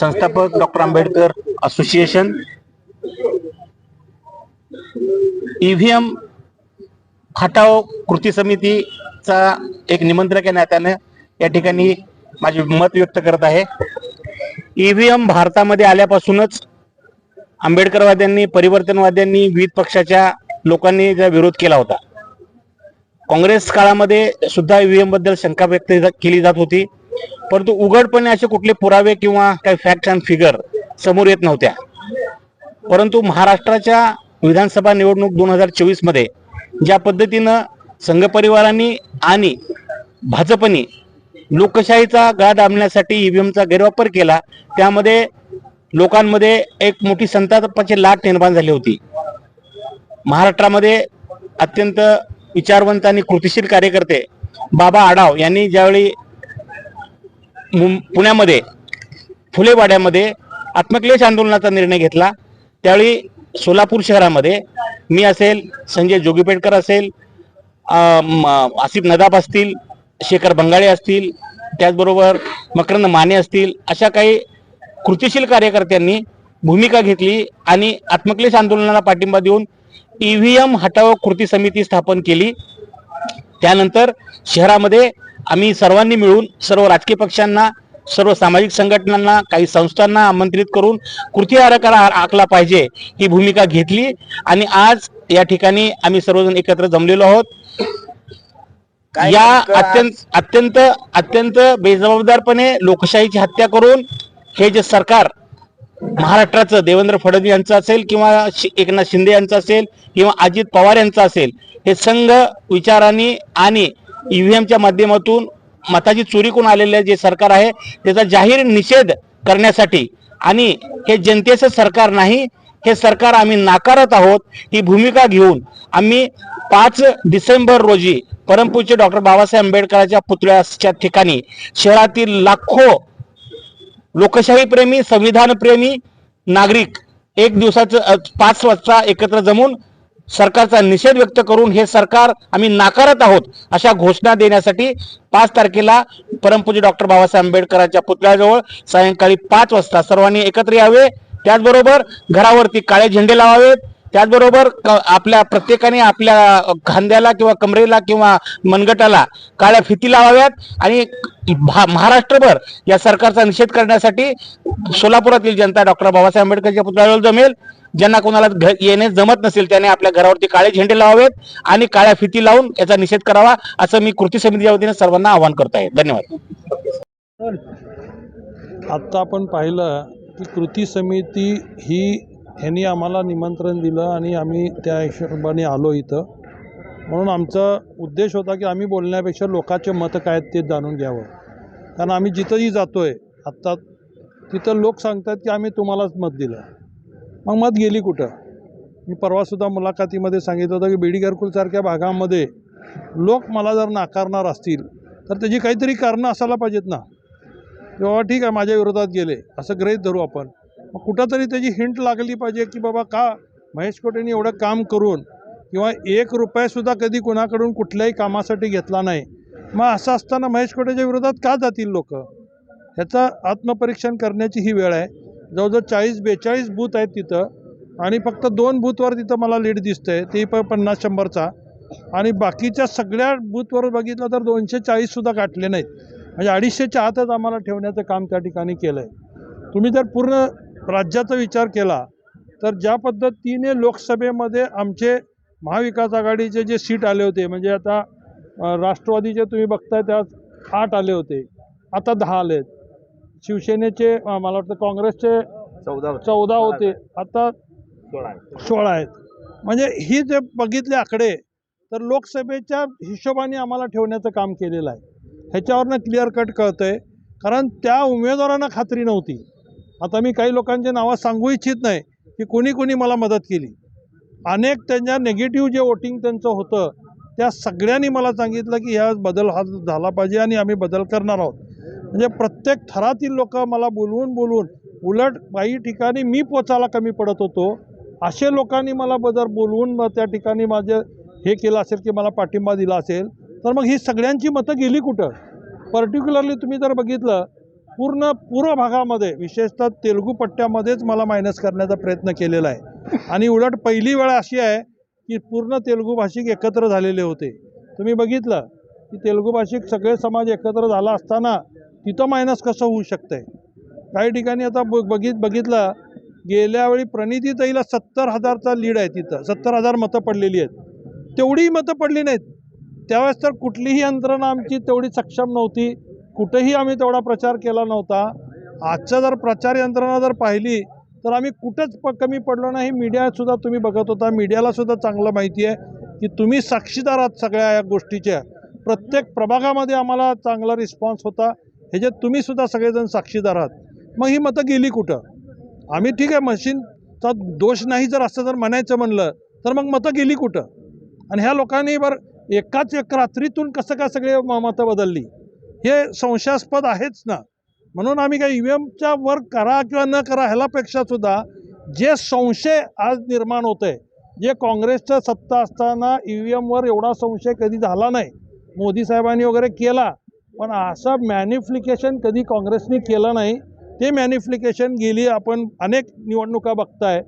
संस्थापक doctor Ambedkar association EVM हटाव कृती समितीचा एक निमंत्रक या नात्यानं. या ठिकाणी माझे मत व्यक्त करत आहे. ईव्हीएम भारतामध्ये आल्यापासूनच आंबेडकरवाद्यांनी परिवर्तनवाद्यांनी विविध पक्षाच्या लोकांनी ज्या विरोध केला होता. काँग्रेस काळामध्ये सुद्धा ईव्हीएमबद्दल शंका व्यक्त केली जात होती. परंतु उघडपणे असे कुठले पुरावे किंवा काही फॅक्ट अँड फिगर समोर येत नव्हत्या. परंतु महाराष्ट्राच्या विधानसभा निवडणूक दोन हजार चोवीसमध्ये ज्या पद्धतीनं संघपरिवारांनी आणि भाजपनी लोकशाहीचा गाळ दाबण्यासाठी ईव्हीएमचा गैरवापर केला त्यामध्ये लोकांमध्ये एक मोठी संतापाची लाट निर्माण झाली होती. महाराष्ट्रामध्ये अत्यंत विचारवंत आणि कृतिशील कार्यकर्ते बाबा आढाव यांनी ज्यावेळी पुण्यामध्ये फुलेवाड्यामध्ये आत्मक्लेश आंदोलनाचा निर्णय घेतला. त्यावेळी सोलापूर शहरामध्ये मी असेल संजय जोगीपेटकर असेल म- आसिफ नदाब असतील शेखर बंगाळे असतील त्याचबरोबर मकरंद माने असतील अशा काही कृतिशील कार्यकर्त्यांनी भूमिका घेतली आणि आत्मक्लेश आंदोलनाला पाठिंबा देऊन ईव्हीएम हटाव कृती समिती स्थापन केली. त्यानंतर शहरामध्ये आम्ही सर्वांनी मिळून सर्व राजकीय पक्षांना सर्व सामाजिक संघटनांना काही संस्थांना आमंत्रित करून कृती आराखडा आखला पाहिजे ही भूमिका घेतली. आणि आज या ठिकाणी आम्ही सर्वजण एकत्र जमलेलो आहोत. या अत्यंत अत्यंत अत्यंत बेजबाबदारपणे लोकशाहीची हत्या करून हे जे सरकार महाराष्ट्राचं देवेंद्र फडणवीस यांचं असेल किंवा एकनाथ शिंदे यांचं असेल किंवा अजित पवार यांचं असेल हे संघ विचारांनी आणि ईव्हीएमच्या माध्यमातून मताची चोरी करून आलेलं जे सरकार आहे त्याचा जाहीर निषेध करण्यासाठी. आणि हे जनतेचं सरकार नाही हे सरकार आम्ही नाकारत आहोत ही भूमिका घेऊन आम्ही पाच डिसेंबर रोजी परमपूज्य डॉक्टर बाबासाहेब आंबेडकरांच्या पुतळ्याच्या ठिकाणी शहरातील लाखो लोकशाहीप्रेमी संविधानप्रेमी नागरिक एक दिवसाचं पाच वाजता एकत्र जमून सरकारचा निषेध व्यक्त करून हे सरकार आम्ही नाकारत आहोत अशा घोषणा देण्यासाठी पाच तारखेला परमपूजी डॉक्टर बाबासाहेब आंबेडकरांच्या पुतळ्याजवळ सायंकाळी पाच वाजता सर्वांनी एकत्र यावे. त्याचबरोबर घरावरती काळे झेंडे लावावेत. त्याचबरोबर आपल्या प्रत्येकाने आपल्या खांद्याला किंवा कमरेला किंवा मनगटाला काळ्या फिती लावाव्यात. आणि महाराष्ट्रभर या सरकारचा निषेध करण्यासाठी सोलापुरातील जनता डॉक्टर बाबासाहेब आंबेडकरच्या पुतळ्यावर जमेल. ज्यांना कोणाला येणे जमत नसेल त्याने आपल्या घरावरती काळे झेंडे लावावेत आणि काळ्या फिती लावून याचा निषेध करावा असं मी कृती समितीच्या वतीने सर्वांना आवाहन करत आहे धन्यवाद. आत्ता आपण पाहिलं की कृती समिती ही ह्यांनी आम्हाला निमंत्रण दिलं आणि आम्ही त्या हिशोबाने आलो इथं. म्हणून आमचा उद्देश होता की आम्ही बोलण्यापेक्षा लोकांचे मतं काय आहेत ते जाणून घ्यावं. कारण आम्ही जिथंही जातो आहे आत्ता तिथं लोक सांगतात की आम्ही तुम्हालाच मत दिलं. मग मत गेली कुठं? मी परवासुद्धा मुलाखतीमध्ये सांगितलं होतं की बीडी घरकुलसारख्या भागामध्ये लोक मला जर नाकारणार असतील तर त्याची काहीतरी कारणं असायला पाहिजेत ना. बाबा ठीक आहे माझ्या विरोधात गेले असं ग्रहित धरू आपण. मग कुठंतरी त्याची हिंट लागली पाहिजे की बाबा का महेश कोटेंनी एवढं काम करून किंवा एक रुपयासुद्धा कधी कुणाकडून कुठल्याही कामासाठी घेतला नाही. मग असं असताना महेश कोटेच्या विरोधात का जातील लोक? ह्याचं आत्मपरीक्षण करण्याची ही वेळ आहे. जवळजवळ चाळीस बेचाळीस बूथ आहेत तिथं. आणि फक्त दोन बूथवर तिथं मला लीड दिसतंय. ते पण पन्नास शंभरचा. आणि बाकीच्या सगळ्या बूथवर बघितलं तर दोनशे चाळीससुद्धा गाठले नाहीत. म्हणजे अडीचशेच्या आतच आम्हाला ठेवण्याचं काम त्या ठिकाणी केलं आहे तुम्ही जर पूर्ण राज्याचा विचार केला तर ज्या पद्धतीने लोकसभेमध्ये आमचे महाविकास आघाडीचे जे सीट आले होते म्हणजे आता राष्ट्रवादीचे तुम्ही बघताय त्यात आठ आले होते. आता दहा आले आहेत शिवसेनेचे मला वाटतं काँग्रेसचे चौदा चौदा होते. आता सोळा आहेत. म्हणजे ही जे बघितले आकडे तर लोकसभेच्या हिशोबाने आम्हाला ठेवण्याचं काम केलेलं आहे. ह्याच्यावरनं क्लिअर कट कळतं आहे कारण त्या उमेदवारांना खात्री नव्हती. आता मी काही लोकांचे नावं सांगू इच्छित नाही की कोणी कोणी मला मदत केली. अनेक त्यांच्या नेगेटिव्ह जे वोटिंग त्यांचं होतं त्या सगळ्यांनी मला सांगितलं की ह्या बदल हा झाला पाहिजे आणि आम्ही बदल करणार आहोत. म्हणजे प्रत्येक थरातील लोक मला बोलवून बोलवून उलट काही ठिकाणी मी पोचायला कमी पडत होतो. असे लोकांनी मला जर बोलवून मग त्या ठिकाणी माझे हे केलं असेल की मला पाठिंबा दिला असेल तर मग ही सगळ्यांची मतं गेली कुठं? पर्टिक्युलरली तुम्ही जर बघितलं पूर्ण पूर्व भागामध्ये विशेषतः तेलुगू पट्ट्यामध्येच मला मायनस करण्याचा प्रयत्न केलेला आहे. आणि उलट पहिली वेळ अशी आहे की पूर्ण तेलुगू भाषिक एकत्र झालेले होते. तुम्ही बघितलं की तेलुगू भाषिक सगळे समाज एकत्र झाला असताना तिथं मायनस कसं होऊ शकतंय? काही ठिकाणी आता ब बघित बघितलं गेल्यावेळी प्रणिती ताईला सत्तर हजारचा लीड आहे तिथं. सत्तर हजार मतं पडलेली आहेत. तेवढीही मतं पडली नाहीत. त्यावेळेस तर कुठलीही यंत्रणा आमची तेवढी सक्षम नव्हती. कुठेही आम्ही तेवढा प्रचार केला नव्हता. आजचा जर प्रचार यंत्रणा जर पाहिली तर आम्ही कुठंच प कमी पडलो नाही. मीडियासुद्धा तुम्ही बघत होता. मीडियालासुद्धा चांगलं माहिती आहे की तुम्ही साक्षीदार आहात सगळ्या या गोष्टीच्या. प्रत्येक प्रभागामध्ये आम्हाला चांगला रिस्पॉन्स होता. ह्याच्यात तुम्हीसुद्धा सगळेजण साक्षीदार आहात. मग ही मतं गेली कुठं? आम्ही ठीक आहे मशीनचा दोष नाही जर असं जर म्हणायचं म्हणलं तर मग मतं गेली कुठं? आणि ह्या लोकांनी बरं एकाच एक रात्रीतून कसं काय सगळे म- मतं बदलली? हे संशयास्पद आहेच ना. म्हणून आम्ही काय ई व्ही एमच्या वर करा किंवा न करा ह्यालापेक्षा सुद्धा जे संशय आज निर्माण होत आहे जे काँग्रेसचं सत्ता असताना ई व्ही एमवर एवढा संशय कधी झाला नाही मोदी साहेबांनी वगैरे केला पण असं मॅनिफ्लिकेशन कधी काँग्रेसने केलं नाही. ते मॅनिफ्लिकेशन गेली आपण अनेक निवडणुका बघताय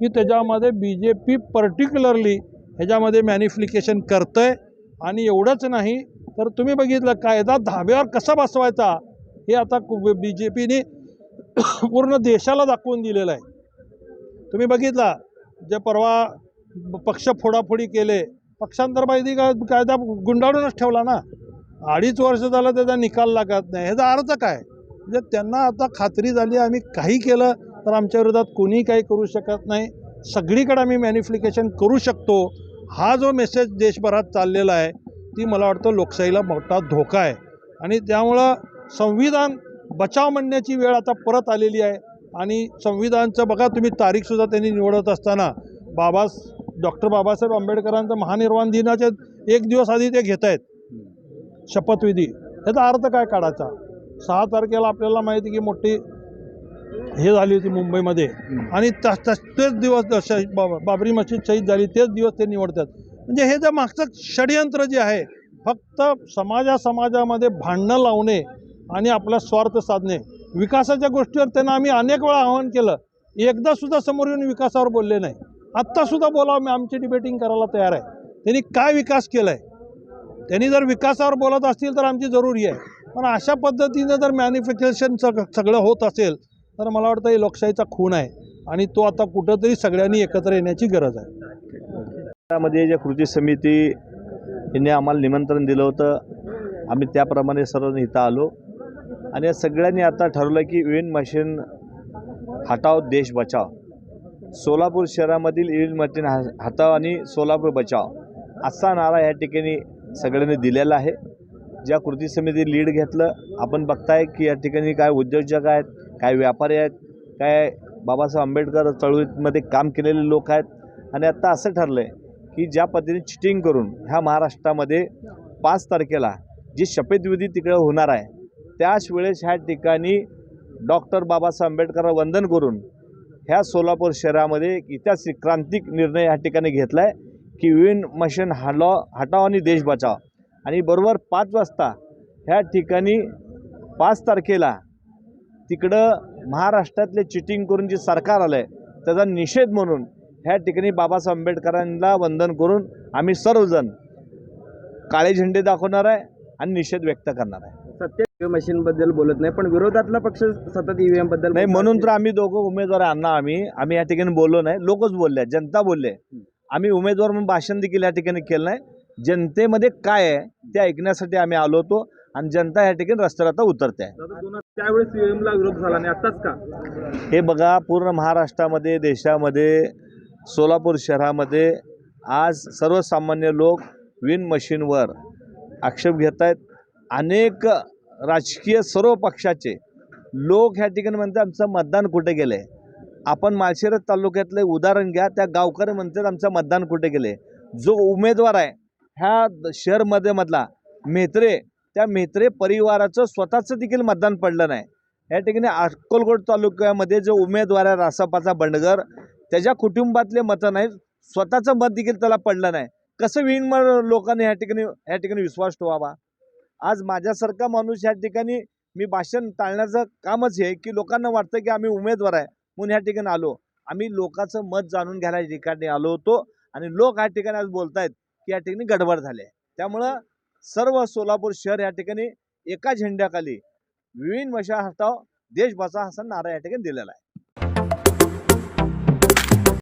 की त्याच्यामध्ये बी जे पी पर्टिक्युलरली ह्याच्यामध्ये मॅनिफ्लिकेशन करतं आहे आणि एवढंच नाही तर तुम्ही बघितलं कायदा धाब्यावर कसा बसवायचा हे आता बी जे पीने पूर्ण देशाला दाखवून दिलेलं आहे. तुम्ही बघितला जे परवा ब- पक्ष फोडाफोडी केले पक्षांतरबाजी कायदा गुंडाळूनच ठेवला ना. अडीच वर्ष झालं त्याचा निकाल लागत नाही. ह्याचा अर्थ काय? म्हणजे त्यांना आता खात्री झाली आम्ही काही केलं तर आमच्या विरोधात कोणीही काही करू शकत नाही. सगळीकडे आम्ही मॅनिफिकेशन करू शकतो. हा जो मेसेज देशभरात चाललेला आहे ती मला वाटतं लोकशाहीला मोठा धोका आहे. आणि त्यामुळं संविधान बचाव म्हणण्याची वेळ आता परत आलेली आहे. आणि संविधानचं बघा तुम्ही तारीखसुद्धा त्यांनी निवडत असताना बाबा डॉक्टर बाबासाहेब आंबेडकरांचं महानिर्वाण दिनाचे एक दिवस आधी ते घेत आहेत शपथविधी. याचा अर्थ काय काढायचा? सहा तारखेला आपल्याला माहिती की मोठी हे झाली होती मुंबईमध्ये. आणि तस तस तेच दिवस बाबरी मशीद शहीद झाली तेच दिवस ते निवडतात. म्हणजे हे जे मागचं षडयंत्र जे आहे फक्त समाजा समाजामध्ये भांडणं लावणे आणि आपला स्वार्थ साधणे विकासाच्या गोष्टीवर त्यांना आम्ही अनेक वेळा आवाहन केलं. एकदा सुद्धा समोर येऊन विकासावर बोलले नाही. आत्तासुद्धा बोलावं मी आमची डिबेटिंग करायला तयार आहे. त्यांनी काय विकास केला आहे त्यांनी जर विकासावर बोलत असतील तर आमची जरुरी आहे. पण अशा पद्धतीनं जर मॅन्युफॅक्चरेशन सग सगळं होत असेल तर मला वाटतं हे लोकशाहीचा खून आहे. आणि तो आता कुठंतरी सगळ्यांनी एकत्र येण्याची गरज आहे. त्यामध्ये जे कृती समिती यांनी आम्हाला निमंत्रण दिलं होतं. आम्ही त्याप्रमाणे सर्व इथं आलो. आणि या सगळ्यांनी आता ठरवलं की इव्हिन मशीन हटाव देश बचाव सोलापूर शहरामधील इव्हिन मशीन हा हटाव आणि सोलापूर बचाव असा नारा या ठिकाणी सगळ्यांनी दिलेला आहे. ज्या कृती समिती लीड घेतलं आपण बघताय की या ठिकाणी काय उद्योजक आहेत काय व्यापारी आहेत काय बाबासाहेब आंबेडकर चळवळीमध्ये काम केलेले लोक आहेत. आणि आत्ता असं ठरलं आहे की ज्या पद्धतीने चिटिंग करून ह्या महाराष्ट्रामध्ये पाच तारखेला जी शपथविधी तिकडे होणार आहे त्याच वेळेस ह्या ठिकाणी डॉक्टर बाबासाहेब आंबेडकरला वंदन करून ह्या सोलापूर शहरामध्ये एक ऐतिहासिक क्रांतिक निर्णय ह्या ठिकाणी घेतला आहे की विन मशीन हलो हटाव आणि देश बचाव. आणि बरोबर पाच वाजता ह्या ठिकाणी पाच तारखेला तिकडं महाराष्ट्रातले चिटिंग करून जे सरकार आलं आहे त्याचा निषेध म्हणून ह्या ठिकाणी बाबासाहेब आंबेडकरांना वंदन करून आम्ही सर्वजण काळे झेंडे दाखवणार आहे आणि निषेध व्यक्त करणार आहे. सत्य मशीन बद्दल बोलत नाही पण विरोधातला पक्ष सतत ईव्हीएमबद्दल नाही. म्हणून तर आम्ही दोघं उमेदवार आणणार आम्ही. आम्ही या ठिकाणी बोललो नाही लोकच बोलले जनता बोलले. आम्ही उमेदवार म्हणून भाषण देखील या ठिकाणी केलं नाही. जनतेमध्ये काय आहे ते ऐकण्यासाठी आम्ही आलो होतो आणि जनता या ठिकाणी रस्त्यावर आता उतरते आहे. त्यावेळेस ईव्हीएम ला विरोध झाला नाही आताच का? हे बघा पूर्ण महाराष्ट्रामध्ये देशामध्ये सोलापूर शहरामध्ये आज सर्वसामान्य लोक विन मशीनवर आक्षेप घेत आहेत. अनेक राजकीय सर्व पक्षाचे लोक ह्या ठिकाणी म्हणतात आमचं मतदान कुठे गेलं आहे आपण माळशिरस तालुक्यातलं उदाहरण घ्या त्या गावकरी म्हणतात आमचं मतदान कुठे गेले जो उमेदवार आहे ह्या द- शहरमध्ये मधला मेत्रे त्या मेत्रे परिवाराचं स्वतःचं देखील मतदान पडलं नाही. या ठिकाणी अक्कलकोट तालुक्यामध्ये जो उमेदवार आहे रासापाचा बंडगर त्याच्या कुटुंबातले मतं नाहीत स्वतःचं मत देखील त्याला पडलं नाही. कसं विन मग लोकांनी ह्या ठिकाणी ह्या ठिकाणी विश्वास ठेवावा? आज माझ्यासारखा माणूस ह्या ठिकाणी मी भाषण टाळण्याचं कामच हे की लोकांना वाटतं की आम्ही उमेदवार आहे. म्हणून ह्या ठिकाणी आलो आम्ही लोकांचं मत जाणून घ्यायला या ठिकाणी आलो होतो आणि लोक ह्या ठिकाणी आज बोलतायत की या ठिकाणी गडबड झाली आहे. त्यामुळं सर्व सोलापूर शहर या ठिकाणी एका झेंड्याखाली विविध मशा हटाव देश बचा असा नारा या ठिकाणी दिलेला आहे